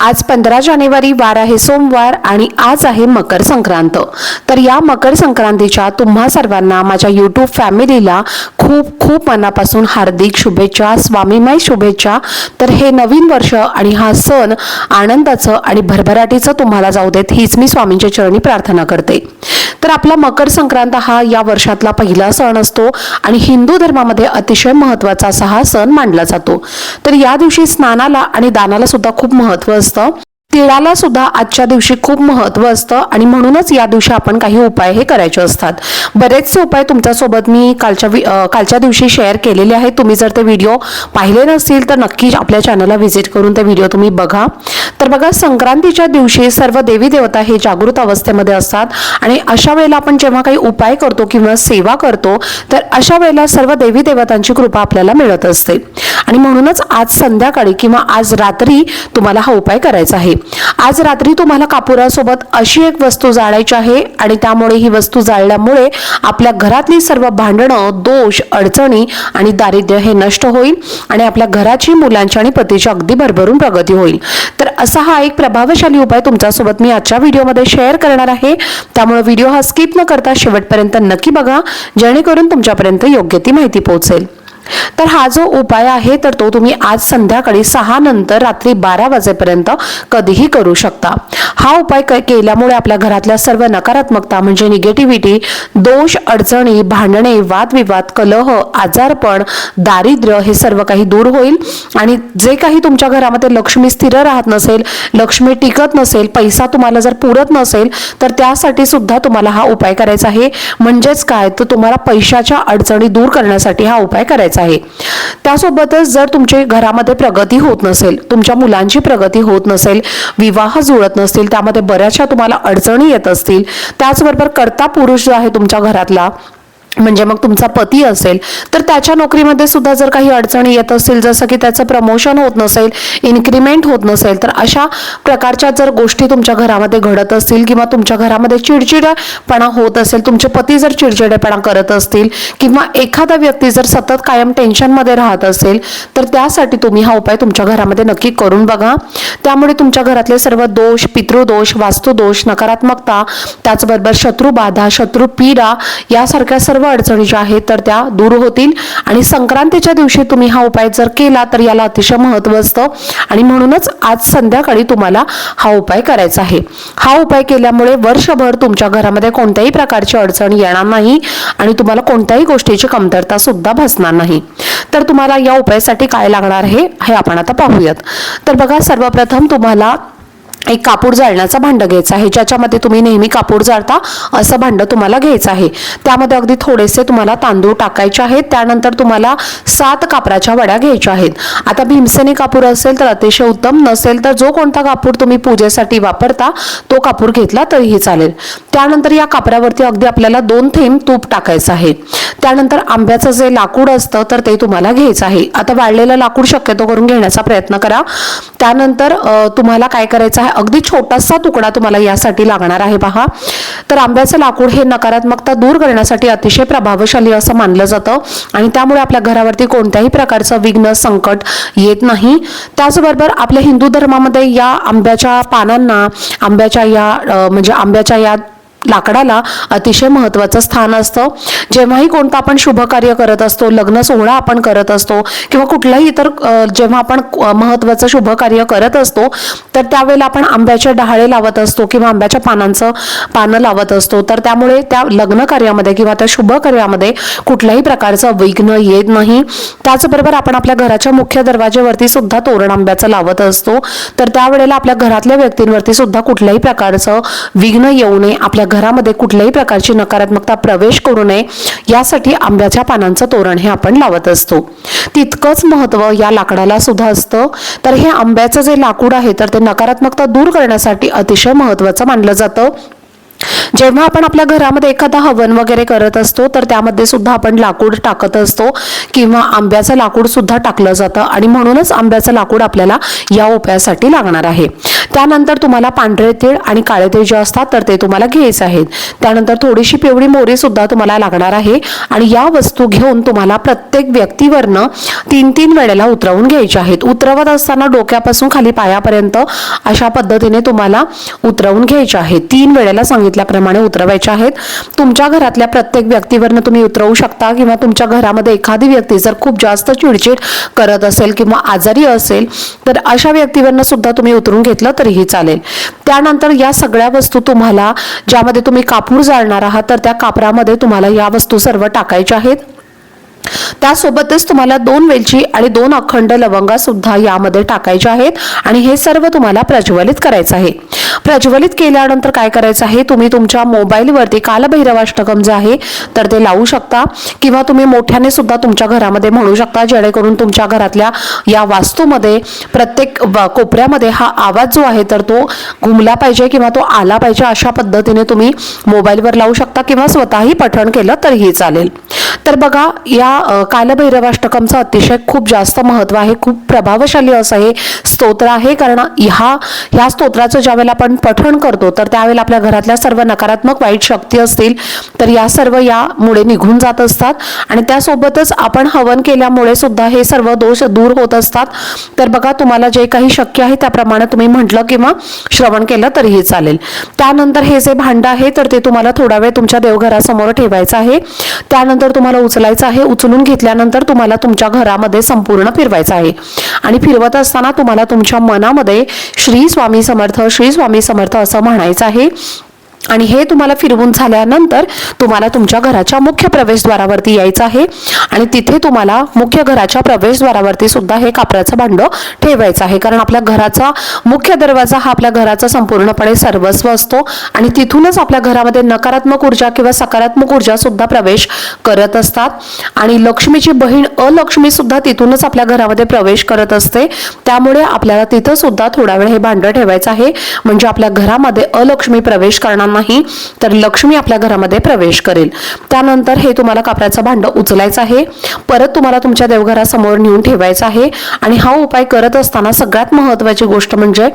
आज पंधरा जानेवारी वार आहे सोमवार आणि आज आहे मकर संक्रांत. तर या मकर संक्रांतीच्या तुम्हा सर्वांना माझ्या यूट्यूब फॅमिलीला खूप खूप मनापासून हार्दिक शुभेच्छा स्वामीमय शुभेच्छा. तर हे नवीन वर्ष आणि हा सण आनंदाचं आणि भरभराटीचं तुम्हाला जाऊ देत हीच मी स्वामींच्या चरणी प्रार्थना करते. तर आपला मकर संक्रांत हा या वर्षातला पहिला सण असतो आणि हिंदू धर्मामध्ये अतिशय महत्त्वाचा असा हा सण मानला जातो. तर या दिवशी स्नानाला आणि दानाला सुद्धा खूप महत्त्व असतं. तिळाला सुद्धा आजच्या दिवशी खूप महत्त्व असतं आणि म्हणूनच या दिवशी आपण काही उपाय हे करायचे असतात. बरेचसे उपाय तुमच्यासोबत मी कालच्या वि- कालच्या दिवशी शेअर केलेले आहेत. तुम्ही जर ते व्हिडिओ पाहिले नसतील तर नक्की आपल्या चॅनलला व्हिजिट करून ते व्हिडिओ तुम्ही बघा. तर बघा संक्रांतीच्या दिवशी सर्व देवी देवता हे जागृत अवस्थेमध्ये असतात आणि अशा वेळेला आपण जेव्हा काही उपाय करतो किंवा सेवा करतो तर अशा वेळेला सर्व देवी देवतांची कृपा आपल्याला मिळत असते. आणि म्हणूनच आज संध्याकाळी किंवा आज रात्री तुम्हाला हा उपाय करायचा आहे. आज रात्री तुम्हाला कापुरासोबत अशी एक वस्तू जाळायची आहे आणि त्यामुळे ही वस्तू जाळल्यामुळे आपल्या घरातली सर्व भांडणं दोष अडचणी आणि दारिद्र्य हे नष्ट होईल आणि आपल्या घराची मुलांची आणि पतीची अगदी भरभरून प्रगती होईल. तर असा हा एक प्रभावशाली उपाय तुमच्यासोबत मी आजच्या व्हिडिओमध्ये शेअर करणार आहे. त्यामुळे व्हिडिओ हा स्किप न करता शेवटपर्यंत नक्की बघा जेणेकरून तुमच्यापर्यंत योग्य ती माहिती पोहोचेल. तर हा जो उपाय आहे तर तो तुम्ही आज संध्याकाळी सहा नंतर रात्री बारा वाजेपर्यंत कधीही करू शकता. हा उपाय क- केल्यामुळे आपल्या घरातल्या सर्व नकारात्मकता म्हणजे निगेटिव्हिटी दोष अडचणी भांडणे वादविवाद कलह आजारपण दारिद्र्य हे सर्व काही दूर होईल. आणि जे काही तुमच्या घरामध्ये लक्ष्मी स्थिर राहत नसेल लक्ष्मी टिकत नसेल पैसा तुम्हाला जर पुरत नसेल तर त्यासाठी सुद्धा तुम्हाला हा उपाय करायचा आहे. म्हणजेच काय? तर तुम्हाला पैशाच्या अडचणी दूर करण्यासाठी हा उपाय करायचा आहे. त्यासोबतच जर तुमचे घरामध्ये प्रगती होत नसेल तुमच्या मुलांची प्रगती होत नसेल विवाह जुळत नसतील त्यामध्ये बऱ्याचशा तुम्हाला अडचणी येत असतील त्याचबरोबर कर्ता पुरुष जो आहे तुमच्या घरातला म्हणजे मग तुमचा पती असेल तर त्याच्या नोकरीमध्ये सुद्धा जर काही अडचणी येत असतील जसं की त्याचं प्रमोशन होत नसेल इन्क्रीमेंट होत नसेल तर अशा प्रकारच्या जर गोष्टी तुमच्या घरामध्ये घडत असतील किंवा तुमच्या घरामध्ये चिडचिडेपणा होत असेल तुमचे पती जर चिडचिडेपणा करत असतील किंवा एखादा व्यक्ती जर सतत कायम टेन्शनमध्ये राहत असेल तर त्यासाठी तुम्ही हा उपाय तुमच्या घरामध्ये नक्की करून बघा. त्यामुळे तुमच्या घरातले सर्व दोष पितृदोष वास्तुदोष नकारात्मकता त्याचबरोबर शत्रुबाधा शत्रुपीडा यासारख्या सर्व अडचणी ज्या आहेत तर त्या दूर होतील. आणि संक्रांतीच्या दिवशी तुम्ही हा उपाय जर केला तर याला अतिशय महत्त्व असतं. आणि म्हणूनच आज संध्याकाळी तुम्हाला हा उपाय करायचा आहे. हा उपाय केल्यामुळे वर्षभर तुमच्या घरामध्ये कोणत्याही प्रकारची अडचण येणार नाही आणि तुम्हाला कोणत्याही गोष्टीची कमतरता सुद्धा भासणार नाही. तर तुम्हाला या उपायासाठी काय लागणार आहे हे आपण आता पाहूयात. तर बघा सर्वप्रथम तुम्हाला एक कापूर जाळण्याचा भांडं घ्यायचं आहे. ज्याच्यामध्ये तुम्ही नेहमी कापूर जाळता असं भांडं तुम्हाला घ्यायचं आहे. त्यामध्ये अगदी थोडेसे तुम्हाला तांदूळ टाकायचे आहेत. त्यानंतर तुम्हाला सात कापराच्या वड्या घ्यायच्या आहेत. आता भीमसेनी कापूर असेल तर अतिशय उत्तम. नसेल तर जो कोणता कापूर तुम्ही पूजेसाठी वापरता तो कापूर घेतला तरीही चालेल. त्यानंतर या कापरावरती अगदी आपल्याला दोन थेंब तूप टाकायचं आहे. त्यानंतर आंब्याचं जे लाकूड असतं तर ते तुम्हाला घ्यायचं आहे. आता वाळलेलं लाकूड शक्यतो करून घेण्याचा प्रयत्न करा. त्यानंतर तुम्हाला काय करायचं आहे? अगदी छोटासा तुकडा तुम्हाला यासाठी लागणार आहे पहा तर आंब्याचं लाकूड हे नकारात्मकता दूर करण्यासाठी अतिशय प्रभावशाली असं मानलं जातं आणि त्यामुळे आपल्या घरावरती कोणत्याही प्रकारचं विघ्न संकट येत नाही. त्याचबरोबर आपल्या हिंदू धर्मामध्ये या आंब्याच्या पानांना आंब्याच्या या म्हणजे आंब्याच्या या लाकडाला अतिशय महत्त्वाचं स्थान असतं. जेव्हाही कोणतं आपण शुभ कार्य करत असतो लग्न सोहळा आपण करत असतो किंवा कुठलाही इतर जेव्हा आपण महत्त्वाचं शुभ कार्य करत असतो तर त्यावेळेला आपण आंब्याचे डहाळे लावत असतो किंवा आंब्याच्या पानांचं पानं लावत असतो. तर त्यामुळे त्या लग्न कार्यामध्ये किंवा त्या शुभ कार्यामध्ये कुठल्याही प्रकारचं विघ्न येत नाही. त्याचबरोबर आपण आपल्या घराच्या मुख्य दरवाजेवरती सुद्धा तोरण आंब्याचं लावत असतो. तर त्यावेळेला आपल्या घरातल्या व्यक्तींवरती सुद्धा कुठल्याही प्रकारचं विघ्न येऊ नये. आपल्या घरामध्ये कुठल्याही प्रकारची नकारात्मकता प्रवेश करू नये यासाठी आंब्याच्या पानांचं तोरण हे आपण लावत असतो. तितकंच महत्त्व या लाकडाला सुद्धा असतं. तर हे आंब्याचं जे लाकूड आहे तर ते नकारात्मकता दूर करण्यासाठी अतिशय महत्वाचं मानलं जातं. जेव्हा आपण आपल्या घरामध्ये एखादा हवन वगैरे करत असतो तर त्यामध्ये सुद्धा आपण लाकूड टाकत असतो किंवा आंब्याचं लाकूड सुद्धा टाकलं जातं आणि म्हणूनच आंब्याचं लाकूड आपल्याला या उपायासाठी लागणार आहे. त्यानंतर तुम्हाला पांढरे तीळ आणि काळे तीळ जे असतात तर ते तुम्हाला घ्यायचे आहेत. त्यानंतर थोडीशी पिवळी मोरी सुद्धा तुम्हाला लागणार आहे आणि या वस्तू घेऊन तुम्हाला प्रत्येक व्यक्तीवरनं तीन तीन वेळेला उतरवून घ्यायचे आहेत. उतरवत असताना डोक्यापासून खाली पायापर्यंत अशा पद्धतीने तुम्हाला उतरवून घ्यायचे आहेत. तीन वेळेला सांगितल्याप्रमाणे उतरवायचे आहेत. तुमच्या घरातल्या प्रत्येक व्यक्तीवरनं तुम्ही उतरवू शकता किंवा तुमच्या घरामध्ये एखादी व्यक्ती जर खूप जास्त चिडचिड करत असेल किंवा आजारी असेल तर अशा व्यक्तीवरनं सुद्धा तुम्ही उतरून घेतलं तरीही चालेल. त्यानंतर या सगळ्या वस्तू तुम्हाला ज्यामध्ये तुम्ही कापूर जाळणार आहात तर त्या कापरामध्ये तुम्हाला या वस्तू सर्व टाकायच्या आहेत. त्यासोबतच तुम्हाला दोन वेलची आणि दोन अखंड लवंगा सुद्धा यामध्ये टाकायच्या आहेत आणि हे सर्व तुम्हाला प्रज्वलित करायचं आहे. प्रज्वलित केल्यानंतर काय करायचं आहे? तुम्ही तुमच्या मोबाईलवरती कालभैरवाष्टकम जे आहे तर ते लावू शकता. किंवा तुम्ही मोठ्याने सुद्धा तुमच्या घरामध्ये म्हणू शकता जेणेकरून तुमच्या घरातल्या या वास्तूमध्ये प्रत्येक कोपऱ्यामध्ये हा आवाज जो आहे तर तो घुमला पाहिजे किंवा तो आला पाहिजे अशा पद्धतीने तुम्ही मोबाईलवर लावू शकता किंवा स्वतःही पठण केलं तरीही चालेल. तर बघा या कालभैरवाष्टकमचं अतिशय खूप जास्त महत्त्व आहे खूप प्रभावशाली असं हे स्तोत्र आहे कारण ह्या ह्या स्तोत्राचं ज्यावेळेला आपण पठण करतो तर त्यावेळेला आपल्या घरातल्या सर्व नकारात्मक वाईट शक्ती असतील तर या सर्व यामुळे निघून जात असतात. आणि त्यासोबतच आपण हवन केल्यामुळे सुद्धा हे सर्व दोष दूर होत असतात. तर बघा तुम्हाला जे काही शक्य आहे त्याप्रमाणे तुम्ही म्हटलं किंवा श्रवण केलं तरीही चालेल. त्यानंतर हे जे भांडं आहे तर ते तुम्हाला थोडा वेळ तुमच्या देवघरासमोर ठेवायचं आहे. त्यानंतर तुम्हाला उचलायचं आहे उचलून घेतल्यानंतर तुम्हाला तुमच्या घरामध्ये संपूर्ण फिरवायचं आहे. आणि फिरवत असताना तुम्हाला तुमच्या मनामध्ये श्री स्वामी समर्थ श्री स्वामी समर्थ असं म्हणायचं आहे. आणि हे तुम्हाला फिरवून झाल्यानंतर तुम्हाला तुमच्या घराच्या मुख्य प्रवेशद्वारावरती यायचं आहे. आणि तिथे तुम्हाला मुख्य घराच्या प्रवेशद्वारावरती सुद्धा हे कापराचं भांडं ठेवायचं आहे. कारण आपल्या घराचा मुख्य दरवाजा हा आपल्या घराचा संपूर्णपणे सर्वस्व असतो. आणि तिथूनच आपल्या घरामध्ये नकारात्मक ऊर्जा किंवा सकारात्मक ऊर्जा सुद्धा प्रवेश करत असतात. आणि लक्ष्मीची बहीण अलक्ष्मी सुद्धा तिथूनच आपल्या घरामध्ये प्रवेश करत असते. त्यामुळे आपल्याला तिथं सुद्धा थोडा वेळ हे भांडं ठेवायचं आहे. म्हणजे आपल्या घरामध्ये अलक्ष्मी प्रवेश करणार नाही तर लक्ष्मी आपल्या घरामध्ये प्रवेश करेल. त्यानंतर हे तुम्हाला कापडाचं भांडं उचलायचं आहे. परत तुम्हाला तुमच्या देवघरासमोर नेऊन ठेवायचं आहे. आणि हा उपाय करत असताना सगळ्यात महत्वाची गोष्ट म्हणजे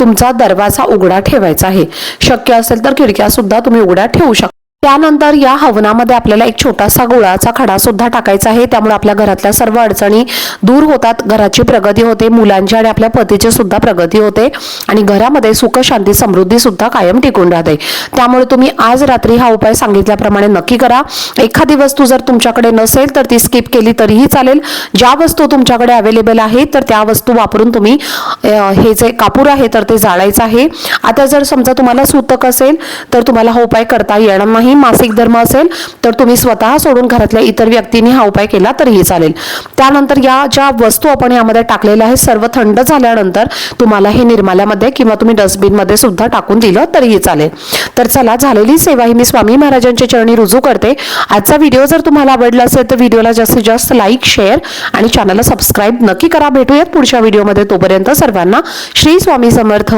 तुमचा दरवाजा उघडा ठेवायचा आहे. शक्य असेल तर खिडक्या सुद्धा तुम्ही उघड्या ठेवू शकता त्यानंतर या हवनामध्ये आपल्याला एक छोटासा गुळाचा खडा सुद्धा टाकायचा आहे. त्यामुळे आपल्या घरातल्या सर्व अडचणी दूर होतात. घराची प्रगती होते मुलांची आणि आपल्या पतीची सुद्धा प्रगती होते आणि घरामध्ये सुख शांती समृद्धी सुद्धा कायम टिकून राहते. त्यामुळे तुम्ही आज रात्री हा उपाय सांगितल्याप्रमाणे नक्की करा. एखादी वस्तू जर तुमच्याकडे नसेल तर ती स्किप केली तरीही चालेल. ज्या वस्तू तुमच्याकडे अवेलेबल आहेत तर त्या वस्तू वापरून तुम्ही हे जे कापूर आहे तर ते जाळायचं आहे. आता जर समजा तुम्हाला सूतक असेल तर तुम्हाला हा उपाय करता येणार नाही. मासिक धर्म असेल तर तुम्ही स्वतः सोडून घरातल्या इतर व्यक्तींनी हा उपाय केला तरीही चालेल. त्यानंतर या ज्या वस्तू आपण यामध्ये टाकलेल्या आहेत सर्व थंड झाल्यानंतर तुम्हाला हे निर्माल्यामध्ये किंवा तुम्ही डस्टबिनमध्ये सुद्धा टाकून दिलं तरीही चालेल. तर चला झालेली सेवा ही मी स्वामी महाराजांच्या चरणी रुजू करते. आजचा व्हिडिओ जर तुम्हाला आवडला असेल तर व्हिडिओला जास्तीत जास्त लाईक शेअर आणि चॅनलला सबस्क्राईब नक्की करा. भेटूयात पुढच्या व्हिडिओमध्ये. तोपर्यंत सर्वांना श्री स्वामी समर्थ.